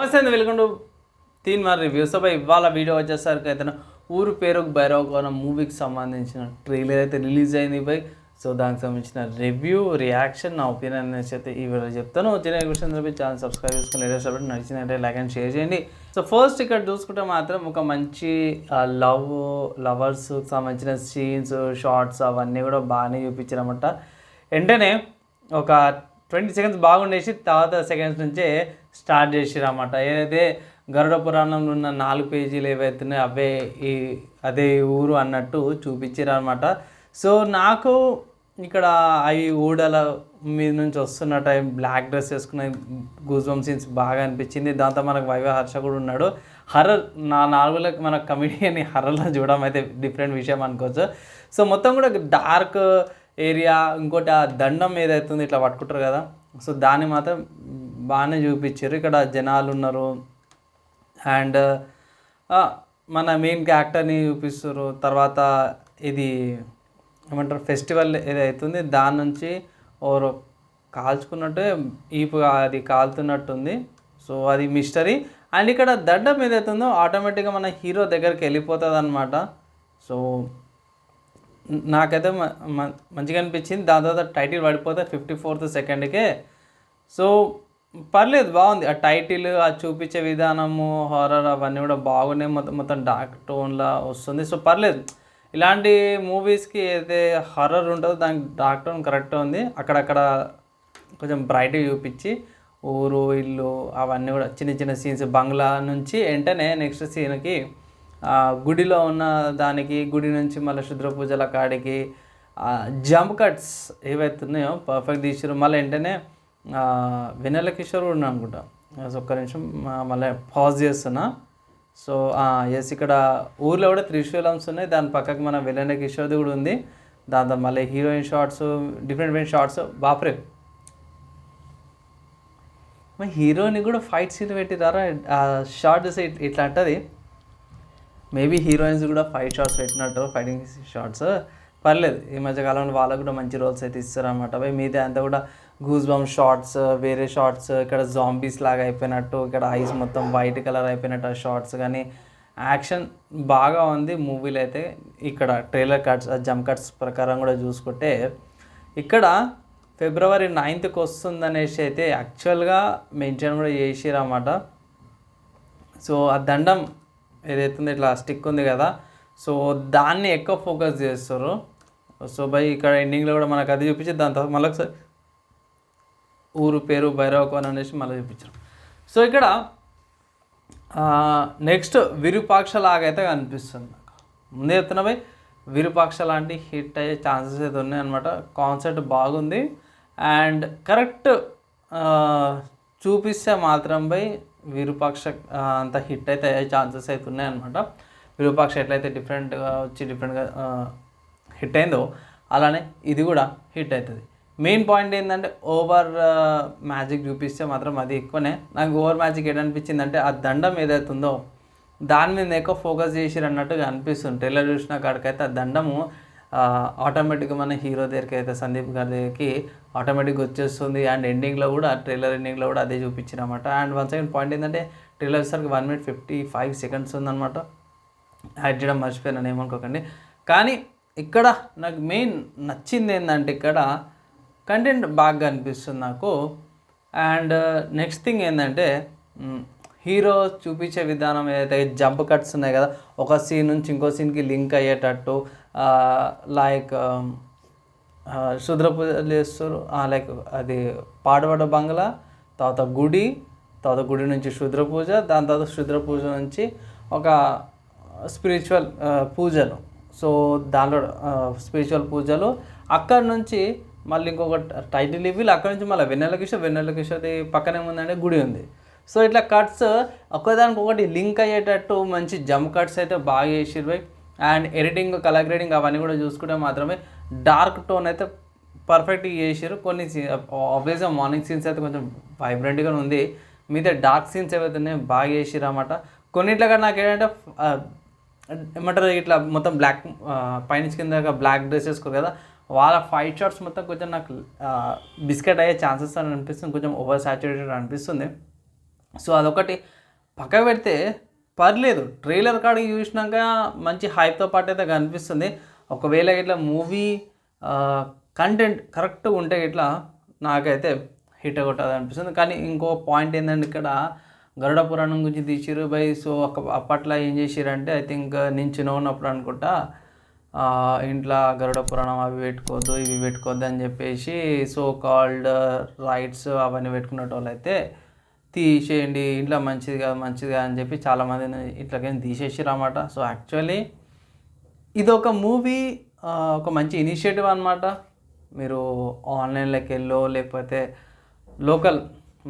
నమస్తే అండి welcome to Teen Maar review. So bye ఇవాళ వీడియో వచ్చేసరికి అయితే ఊరు పేరు భైరవకోణం మూవీకి సంబంధించిన ట్రైలర్ అయితే రిలీజ్ అయింది బై. సో దానికి సంబంధించిన రివ్యూ రియాక్షన్ నా ఒపీనియన్ అనేసి అయితే ఈ వీడియో చెప్తాను. వచ్చిన క్వశ్చన్ చెప్పి ఛానల్ సబ్స్క్రైబ్ చేసుకుని లేటెస్ట్ అప్డేట్ నచ్చినట్టే లైక్ అండ్ షేర్ చేయండి. సో ఫస్ట్ ఇక్కడ చూసుకుంటే మాత్రం ఒక మంచి లవ్ లవర్స్ సంబంధించిన సీన్స్ షార్ట్స్ అవన్నీ కూడా బాగానే చూపించారన్నమాట. వెంటనే ఒక ట్వంటీ సెకండ్స్ బాగుండేసి తర్వాత సెకండ్స్ నుంచే స్టార్ట్ చేసిరన్నమాట. ఏదైతే గరుడ పురాణంలో ఉన్న నాలుగు పేజీలు ఏవైతున్నాయో అవే ఈ అదే ఊరు అన్నట్టు చూపించారనమాట సో నాకు ఇక్కడ అవి ఊడల మీద నుంచి వస్తున్న టైం బ్లాక్ డ్రెస్ వేసుకున్న గూజ్బమ్ సీన్స్ బాగా అనిపించింది. దాంతో మనకు వైవే హర్ష కూడా ఉన్నాడు. హర్రర్ నా నాలుగులకు మన కమిడియన్ హర్రర్లో చూడడం అయితే డిఫరెంట్ విషయం అనుకోవచ్చు. సో మొత్తం కూడా డార్క్ ఏరియా ఇంకోటి ఆ దండం ఏదైతుంది ఇట్లా పట్టుకుంటారు కదా. సో దాన్ని మాత్రం బాగానే చూపించారు. ఇక్కడ జనాలు ఉన్నారు. అండ్ మన మెయిన్ క్యారెక్టర్ని చూపిస్తారు. తర్వాత ఇది ఏమంటారు? ఫెస్టివల్ ఏదైతుంది దాని నుంచి ఓరు కాల్చుకున్నట్టే ఈపు అది కాలుతున్నట్టుంది. సో అది మిస్టరీ అండ్ ఇక్కడ దడ్డం ఏదైతుందో ఆటోమేటిక్గా మన హీరో దగ్గరికి వెళ్ళిపోతుంది అనమాట సో నాకైతే మ- మంచిగా అనిపించింది. దాని తర్వాత టైటిల్ పడిపోతే ఫిఫ్టీ ఫోర్త్ సెకండ్కే. సో పర్లేదు బాగుంది. ఆ టైటిల్ ఆ చూపించే విధానము హారర్ అవన్నీ కూడా బాగున్నాయి. మొత్తం మొత్తం డార్క్ టోన్లా వస్తుంది. సో పర్లేదు. ఇలాంటి మూవీస్కి ఏదైతే హర్రర్ ఉంటుందో దానికి డార్క్ టోన్ కరెక్ట్ ఉంది. అక్కడక్కడ కొంచెం బ్రైట్గా చూపించి ఊరు ఇల్లు అవన్నీ కూడా చిన్న చిన్న సీన్స్. బంగ్లా నుంచి వెంటనే నెక్స్ట్ సీన్కి గుడిలో ఉన్న దానికి గుడి నుంచి మళ్ళీ శుద్ర పూజల కాడికి జంప్ కట్స్ ఏవైతే ఉన్నాయో పర్ఫెక్ట్ తీసారు మళ్ళీ వెంటనే వెనెల వెన్నెల కిషోర్ కూడా అనుకుంటా. సో ఒక్క నిమిషం మళ్ళీ పాజ్ చేస్తున్నా. సో ఎస్ ఇక్కడ ఊర్లో కూడా త్రిశూలమ్స్ ఉన్నాయి. దాని పక్కకి మన వెన్నెల కిషోర్ది కూడా ఉంది. దాంతో మళ్ళీ heroine shots different different shots బాప్రే. మరి హీరోని కూడా ఫైట్ సీన్ పెట్టిరారా షార్ట్ చూసి ఇట్లా అంటది? మేబీ హీరోయిన్స్ కూడా ఫైట్ షార్ట్స్ పెట్టినట్టు ఫైటింగ్ షార్ట్స్ పర్లేదు ఈ మధ్య కాలంలో వాళ్ళకు కూడా మంచి రోల్స్ అయితే ఇస్తారన్నమాట. అవి మీదే అంతా కూడా గూస్ బమ్ షార్ట్స్ వేరే షార్ట్స్ ఇక్కడ జాంబీస్ లాగా అయిపోయినట్టు ఇక్కడ ఐస్ మొత్తం వైట్ కలర్ అయిపోయినట్టు ఆ షార్ట్స్ కానీ యాక్షన్ బాగా ఉంది మూవీలో అయితే. ఇక్కడ ట్రైలర్ కట్స్ జంప్ కట్స్ ప్రకారం కూడా చూసుకుంటే ఇక్కడ ఫిబ్రవరి నైన్త్కి వస్తుందనేసి అయితే యాక్చువల్గా మెన్షన్ కూడా చేసిరన్నమాట. సో ఆ దండం ఏదైతుందో ఇట్లా స్టిక్ ఉంది కదా సో దాన్ని ఎక్కువ ఫోకస్ చేస్తారు. సో బై ఇక్కడ ఎండింగ్లో కూడా మనకు అది చూపించి దాని తర్వాత మళ్ళీ ఒకసారి ఊరు పేరు భైరవకోన్ అనేసి మళ్ళీ చూపించారు సో ఇక్కడ నెక్స్ట్ విరూపాక్ష లాగైతే కనిపిస్తుంది నాకు. ముందే చెప్తున్నా బై విరూపాక్ష లాంటి హిట్ అయ్యే ఛాన్సెస్ అయితే ఉన్నాయి అనమాట కాన్సెప్ట్ బాగుంది. అండ్ కరెక్ట్ చూపిస్తే మాత్రం బై విరూపాక్ష అంత హిట్ అయితే అయ్యే ఛాన్సెస్ అయితే ఉన్నాయన్నమాట విరూపాక్ష ఎట్లయితే డిఫరెంట్గా వచ్చి డిఫరెంట్గా హిట్ అయిందో అలానే ఇది కూడా హిట్ అవుతుంది. మెయిన్ పాయింట్ ఏంటంటే ఓవర్ మ్యాజిక్ చూపిస్తే మాత్రం అది ఎక్కువనే. నాకు ఓవర్ మ్యాజిక్ ఏంటనిపించింది అంటే ఆ దండం ఏదైతే ఉందో దాని మీద ఎక్కువ ఫోకస్ చేసిరు అన్నట్టుగా అనిపిస్తుంది. ట్రైలర్ చూసిన కాడికైతే ఆ దండము ఆటోమేటిక్గా మన హీరో దగ్గరికి అయితే సందీప్ గారి దగ్గరికి ఆటోమేటిక్గా వచ్చేస్తుంది. అండ్ ఎండింగ్లో కూడా ట్రైలర్ ఎండింగ్లో కూడా అదే చూపించారనమాట అండ్ వన్ సెకండ్ పాయింట్ ఏంటంటే ట్రైలర్ సరికి one minute fifty five seconds ఉందన్నమాట. యాడ్ చేయడం మర్చిపోయాను ఏమనుకోకండి. కానీ ఇక్కడ నాకు మెయిన్ నచ్చింది ఏంటంటే ఇక్కడ కంటెంట్ బాగా అనిపిస్తుంది నాకు. అండ్ నెక్స్ట్ థింగ్ ఏంటంటే హీరో చూపించే విధానం ఏదైతే జంప్ కట్స్ ఉన్నాయి కదా ఒక సీన్ నుంచి ఇంకో సీన్కి లింక్ అయ్యేటట్టు లైక్ శుద్ర పూజలు చేస్తారు లైక్ అది పాడబడ్డ బంగ్లా తర్వాత గుడి తర్వాత గుడి నుంచి శుద్ర పూజ దాని తర్వాత శుద్ర పూజ నుంచి ఒక స్పిరిచువల్ పూజలు. సో దానిలో స్పిరిచువల్ పూజలు. అక్కడ నుంచి మళ్ళీ ఇంకొక టైటిల్ ఇవ్వి అక్కడ నుంచి మళ్ళీ వెన్నెల కిషోర్ వెన్నెల కిషోర్ది పక్కనే ఉందంటే గుడి ఉంది. సో ఇట్లా కట్స్ ఒకదానికి ఒకటి లింక్ అయ్యేటట్టు మంచి జమ్ కట్స్ అయితే బాగా చేసిర్రు అండ్ ఎడిటింగ్ కలర్ గ్రేడింగ్ అవన్నీ కూడా చూసుకుంటే మాత్రమే డార్క్ టోన్ అయితే పర్ఫెక్ట్గా చేసారు కొన్ని ఆబ్వియస్గా మార్నింగ్ సీన్స్ అయితే కొంచెం వైబ్రెంట్గా ఉంది. మీదే డార్క్ సీన్స్ ఏవైతే ఉన్నాయో బాగా చేసారు అన్నమాట. కొన్నిట్లుగా నాకు ఏంటంటే ఏమంటారు ఇట్లా మొత్తం బ్లాక్ పైనుంచి కింద బ్లాక్ డ్రెస్ వేసుకోరు కదా వాళ్ళ ఫైట్ షాట్స్ మొత్తం కొంచెం నాకు బిస్కెట్ అయ్యే ఛాన్సెస్ అని అనిపిస్తుంది. కొంచెం ఓవర్ సాచురేటెడ్ అనిపిస్తుంది. సో అదొకటి పక్క పెడితే పర్లేదు ట్రైలర్ కాడికి చూసినాక మంచి హైప్తో పాటు అయితే కనిపిస్తుంది. ఒకవేళ ఇట్లా మూవీ కంటెంట్ కరెక్ట్గా ఉంటే ఇట్లా నాకైతే హిట్ కొట్టదు అనిపిస్తుంది. కానీ ఇంకో పాయింట్ ఏంటంటే ఇక్కడ గరుడ పురాణం గురించి తీసిరు బై సో ఒక అప్పట్లో ఏం చేసిరంటే ఐ థింక్ నేను చిన్న ఉన్నప్పుడు అనుకుంటా ఇంట్లో గరుడ పురాణం అవి పెట్టుకోవద్దు ఇవి పెట్టుకోవద్దు అని చెప్పేసి సో కాల్డ్ రైట్స్ అవన్నీ పెట్టుకునేటోళ్ళు అయితే తీసేయండి ఇంట్లో మంచిది కాదు మంచిది కాదు అని చెప్పి చాలామంది ఇట్లకైనా తీసేసిరు అన్నమాట సో యాక్చువల్లీ ఇది ఒక మూవీ ఒక మంచి ఇనిషియేటివ్ అనమాట మీరు ఆన్లైన్లోకి వెళ్ళో లేకపోతే లోకల్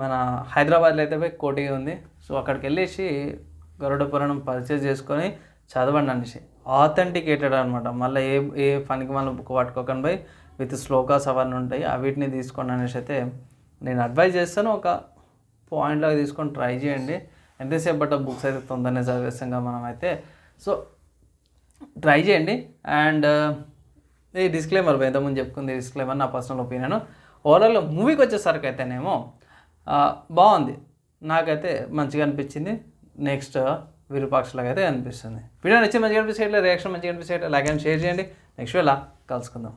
మన హైదరాబాద్లో అయితే పోయి కోటి ఉంది. సో అక్కడికి వెళ్ళేసి గరుడ పురాణం పర్చేస్ చేసుకొని చదవండి అనేసి. ఆథెంటికేటెడ్ అనమాట మళ్ళీ ఏ ఏ పనికి మళ్ళీ బుక్ పట్టుకోకండి పోయి విత్ శ్లోకాస్ అవన్నీ ఉంటాయి అవిటిని తీసుకోండి అనేసి అయితే నేను అడ్వైజ్ చేస్తాను. ఒక పాయింట్లాగా తీసుకొని ట్రై చేయండి. ఎంతసేపు బట్ట బుక్స్ అయితే తొందరనే చదివేస్తాం మనం అయితే సో ట్రై చేయండి. అండ్ ఈ డిస్క్లైమర్ ఇంతకుముందు చెప్పుకుంది డిస్క్లైమర్ నా పర్సనల్ ఒపీనియన్ ఓవరాల్ మూవీకి వచ్చేసరికి అయితేనేమో బాగుంది. నాకైతే మంచిగా అనిపించింది. నెక్స్ట్ విరూపాక్షలాగా అయితే అనిపిస్తుంది. వీడియో నచ్చి మంచిగా అనిపిస్తే రియాక్షన్ మంచిగా అనిపిస్తే లైక్ అండ్ షేర్ చేయండి. నెక్స్ట్ వేళ కలుసుకుందాం.